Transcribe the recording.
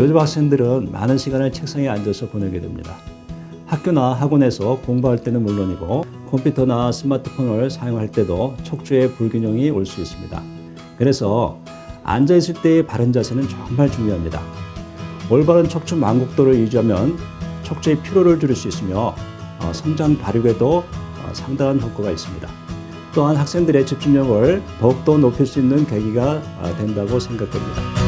요즘 학생들은 많은 시간을 책상에 앉아서 보내게 됩니다. 학교나 학원에서 공부할 때는 물론이고 컴퓨터나 스마트폰을 사용할 때도 척추의 불균형이 올 수 있습니다. 그래서 앉아 있을 때의 바른 자세는 정말 중요합니다. 올바른 척추 만곡도를 유지하면 척추의 피로를 줄일 수 있으며 어, 성장 발육에도 어, 상당한 효과가 있습니다. 또한 학생들의 집중력을 더욱더 높일 수 있는 계기가 어, 된다고 생각됩니다.